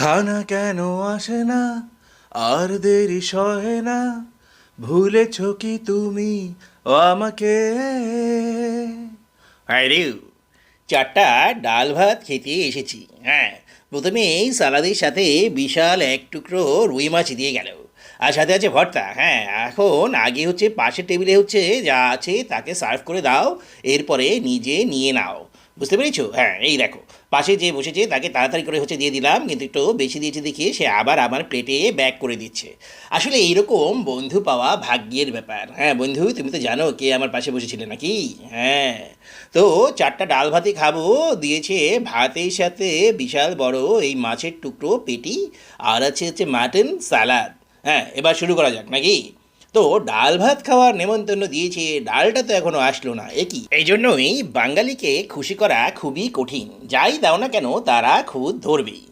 খানা কেন আসে না? আর দেরি সহে না? ভুলেছ কি তুমি আমাকে? আরে চারটা ডাল ভাত খেতে এসেছি। হ্যাঁ প্রথমে সালাদের সাথে বিশাল এক টুকরো রুই মাছ দিয়ে গেল। আর সাথে আছে ভর্তা। হ্যাঁ এখন আগে হচ্ছে পাশের টেবিলে হচ্ছে যা আছে তাকে সার্ভ করে দাও। এরপরে নিজে নিয়ে নাও। বুঝতে পেরেছ? হ্যাঁ এই দেখো। পাশে যে বসেছে, তাকে তাড়াতাড়ি করে হচ্ছে দিয়ে দিলাম, কিন্তু একটু বেশি দিয়েছে দেখিয়ে সে আবার আমার প্লেটে ব্যাক করে দিচ্ছে। আসলে এইরকম বন্ধু পাওয়া ভাগ্যের ব্যাপার। হ্যাঁ বন্ধু, তুমি তো জানো কে আমার পাশে বসেছিলে নাকি? হ্যাঁ। তো চারটা ডাল ভাতই খাব, দিয়েছে ভাতের সাথে বিশাল বড় এই মাছের টুকরো, পেটি, আর আছে হচ্ছে মাটন, সালাদ। হ্যাঁ এবার শুরু করা যাক, নাকি? তো ডাল ভাত খাওয়ার নেমন্তন্ন দিয়েছে, ডালটা তো এখনও আসলো না একই এই জন্যই বাঙালিকে খুশি করা খুবই কঠিন, যাই দাও না কেন তারা খুব ধরবেই।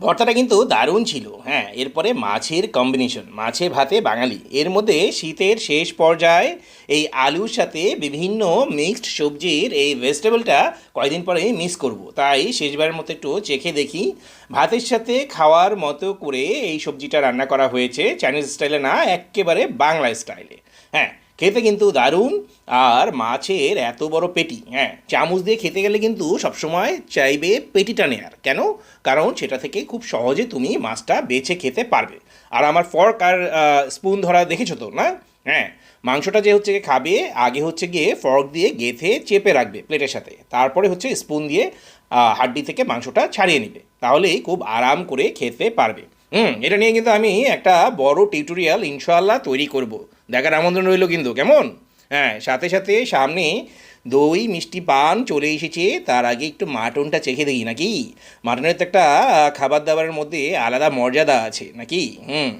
ভর্তাটা কিন্তু দারুণ ছিল হ্যাঁ। এরপরে মাছের কম্বিনেশন মাছে ভাতে বাঙালি। এর মধ্যে শীতের শেষ পর্যায়ে এই আলুর সাথে বিভিন্ন মিক্সড সবজির এই ভেজিটেবলটা কয়দিন পরে মিস করব। তাই শেষবারের মতো একটু চেখে দেখি। ভাতের সাথে খাওয়ার মতো করে এই সবজিটা রান্না করা হয়েছে চাইনিজ স্টাইলে না, একেবারে বাংলা স্টাইলে হ্যাঁ। খেতে কিন্তু দারুণ, আর মাছের এত বড় পেটি হ্যাঁ চামচ দিয়ে খেতে গেলে কিন্তু সবসময় চাইবে পেটিটা নেয়ার। কেন? কারণ সেটা থেকে খুব সহজে তুমি মাছটা বেছে খেতে পারবে। আর আমার ফর্ক আর স্পুন ধরা দেখেছ তো, না? হ্যাঁ মাংসটা যে হচ্ছে খাবে, আগে হচ্ছে গিয়ে ফর্ক দিয়ে গেথে চেপে রাখবে প্লেটের সাথে। তারপরে হচ্ছে স্পুন দিয়ে হাড্ডি থেকে মাংসটা ছাড়িয়ে নেবে। তাহলেই খুব আরাম করে খেতে পারবে। হুম, এটা নিয়ে কিন্তু আমি একটা বড় টিউটোরিয়াল ইনশাল্লাহ তৈরি করব। দেখার আমন্ত্রণ রইল কিন্তু, কেমন? হ্যাঁ সাথে সাথে সামনে দই, মিষ্টি পান চলে এসেছে, তার আগে একটু মাটনটা চেখে দেখি নাকি? মাটনের তো একটা খাবার দাবারের মধ্যে আলাদা মর্যাদা আছে নাকি? হুম,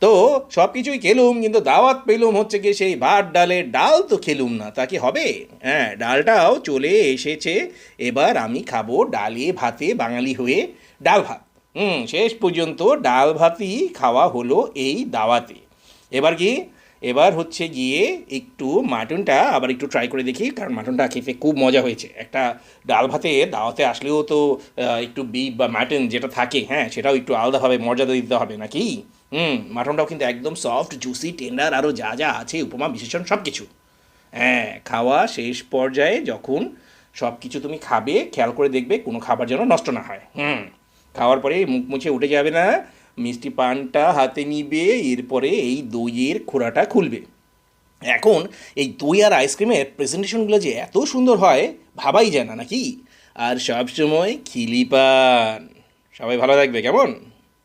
তো সব কিছুই খেলুম, কিন্তু দাওয়াত পেলুম হচ্ছে কি সেই ভাত ডালের ডাল তো খেলুম না, তা কি হবে? হ্যাঁ ডালটাও চলে এসেছে, এবার আমি খাব ডালে ভাতে বাঙালি হয়ে ডাল ভাত। হুম, শেষ পর্যন্ত ডাল ভাতই খাওয়া হলো এই দাওয়াতে। এবার কি? এবার হচ্ছে গিয়ে একটু মাটনটা আবার একটু ট্রাই করে দেখি, কারণ মাটনটা খেতে খুব মজা হয়েছে। একটা ডাল ভাতে দাওয়াতে আসলেও তো একটু বিফ বা মাটন যেটা থাকে হ্যাঁ সেটাও একটু আলাদাভাবে মর্যাদা দিতে হবে নাকি? হুম, মাটনটাও কিন্তু একদম সফট জুসি টেন্ডার আরও যা যা আছে, উপমা, বিশেষণ সব কিছু হ্যাঁ খাওয়া শেষ পর্যায়ে যখন সব কিছু তুমি খাবে, খেয়াল করে দেখবে কোনো খাবার যেন নষ্ট না হয়। হুম। খাওয়ার পরে মুখ মুছে উঠে যাবে না, মিষ্টি পানটা হাতে নিবে, এরপরে এই দইয়ের খোড়াটা খুলবে। এখন এই দই আর আইসক্রিমের প্রেজেন্টেশনগুলো যে এত সুন্দর হয়, ভাবাই যায় না নাকি? আর সবসময় খিলি পান সবাই ভালো থাকবে, কেমন?